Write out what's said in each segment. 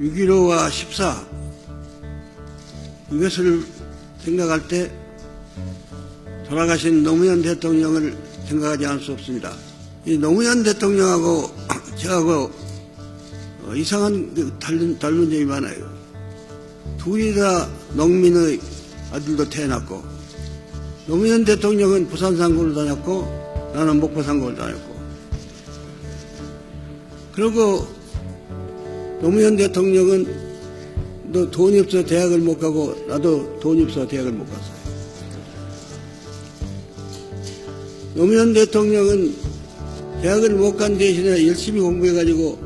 6.15와 14 이것을 생각할 때 돌아가신 노무현 대통령을 생각하지 않을 수 없습니다. 이 노무현 대통령하고 저하고 어, 이상한 그 닮은, 닮은 점이 많아요. 둘이 다 농민의 아들도 태어났고 노무현 대통령은 부산 상고를 다녔고 나는 목포 상고를 다녔고 그리고 노무현 대통령은 너 돈이 없어 대학을 못 가고 나도 돈이 없어 대학을 못 갔어요. 노무현 대통령은 대학을 못 간 대신에 열심히 공부해가지고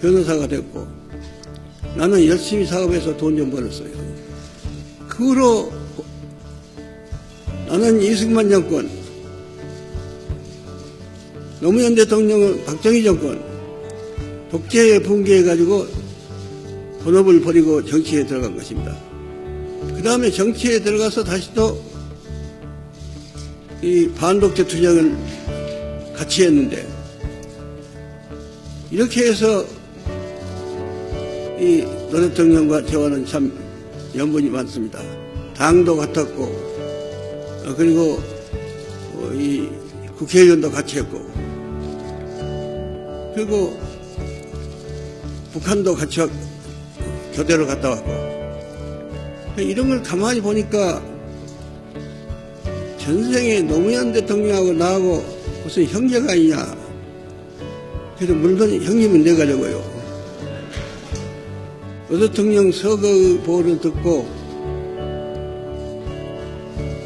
변호사가 됐고 나는 열심히 사업해서 돈 좀 벌었어요. 그 후로 나는 이승만 정권, 노무현 대통령은 박정희 정권, 독재에 붕괴해가지고 본업을 버리고 정치에 들어간 것입니다. 그 다음에 정치에 들어가서 다시 또 이 반독재 투쟁을 같이 했는데 이렇게 해서 이 노 대통령과 저와는 참 연분이 많습니다. 당도 같았고 어, 그리고 어, 이 국회의원도 같이 했고 그리고 북한도 같이 왔- 교대로 갔다 왔고. 이런 걸 가만히 보니까 전생에 노무현 대통령하고 나하고 무슨 형제가 아니냐. 그래서 물론 형님은 내가 적어요. 노 대통령 서거의 보호를 듣고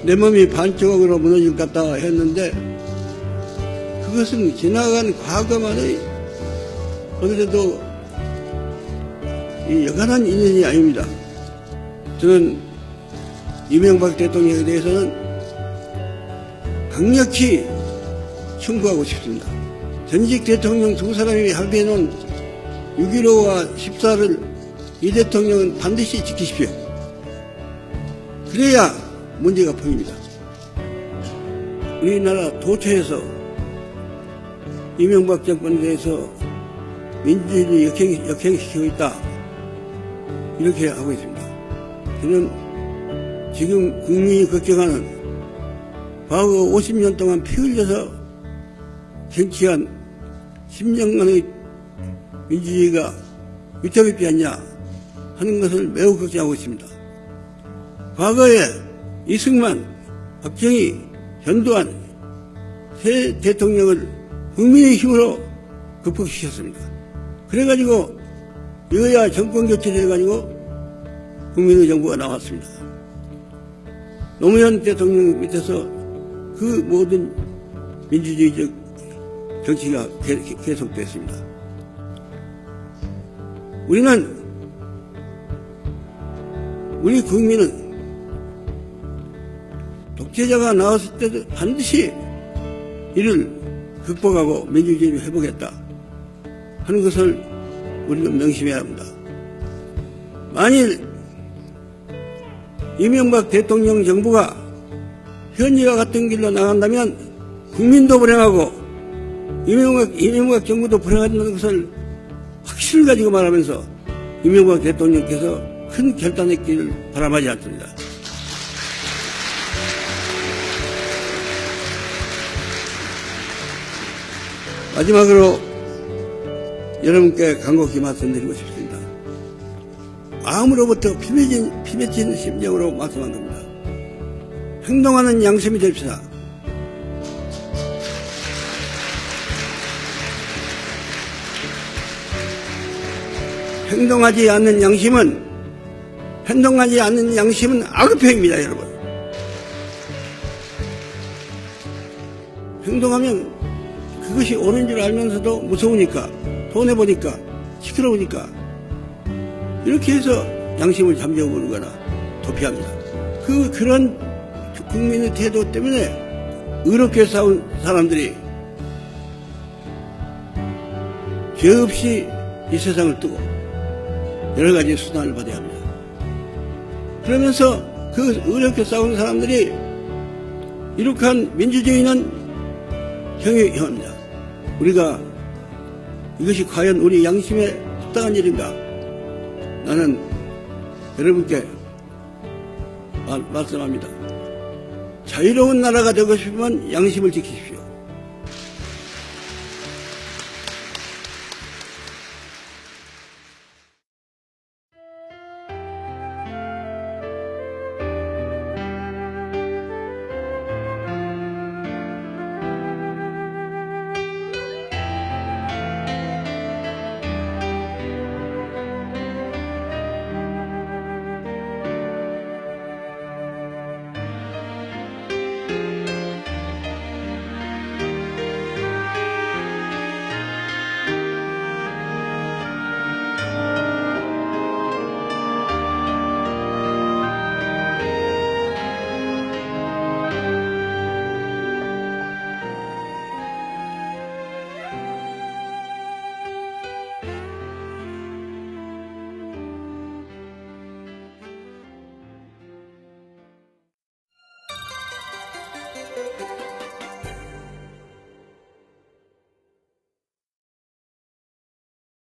내 몸이 반쪽으로 무너질 것 같다 했는데 그것은 지나간 과거만의 이 여간한 인연이 아닙니다. 저는 이명박 대통령에 대해서는 강력히 청구하고 싶습니다. 전직 대통령 두 사람이 합의해놓은 6.15와 14를 이 대통령은 반드시 지키십시오. 그래야 문제가 풀립니다. 우리나라 도처에서 이명박 정권에 대해서 민주주의를 역행, 역행시키고 있다. 이렇게 하고 있습니다. 저는 지금 국민이 걱정하는 과거 50년 동안 피 흘려서 쟁취한 10년간의 민주주의가 위태롭지 않냐 하는 것을 매우 걱정하고 있습니다. 과거에 이승만, 박정희, 전두환 세 대통령을 국민의 힘으로 극복시켰습니다. 그래가지고 여야 정권 교체돼가지고 국민의 정부가 나왔습니다. 노무현 대통령 밑에서 그 모든 민주주의적 정치가 계- 계속됐습니다. 우리는 우리 국민은 독재자가 나왔을 때도 반드시 이를 극복하고 민주주의를 회복했다 하는 것을 우리는 명심해야 합니다. 만일 이명박 대통령 정부가 현재와 같은 길로 나간다면 국민도 불행하고 이명박, 이명박 정부도 불행하다는 것을 확신을 가지고 말하면서 이명박 대통령께서 큰 결단했기를 바람하지 않습니다. 마지막으로 여러분께 간곡히 말씀드리고 싶습니다. 마음으로부터 피맺은, 피맺힌 심정으로 말씀한 겁니다. 행동하는 양심이 됩시다. 행동하지 않는 양심은 행동하지 않는 양심은 악의표입니다, 여러분. 행동하면 그것이 옳은 줄 알면서도 무서우니까 손해보니까 시끄러우니까 이렇게 해서 양심을 잠재워보거나 도피합니다. 그 그런 국민의 태도 때문에 의롭게 싸운 사람들이 죄 없이 이 세상을 뜨고 여러 가지 수단을 받아야 합니다. 그러면서 그 의롭게 싸운 사람들이 이룩한 민주주의는 형해합니다. 우리가 이것이 과연 우리 양심에 합당한 일인가? 나는 여러분께 말- 말씀합니다. 자유로운 나라가 되고 싶으면 양심을 지키십시오.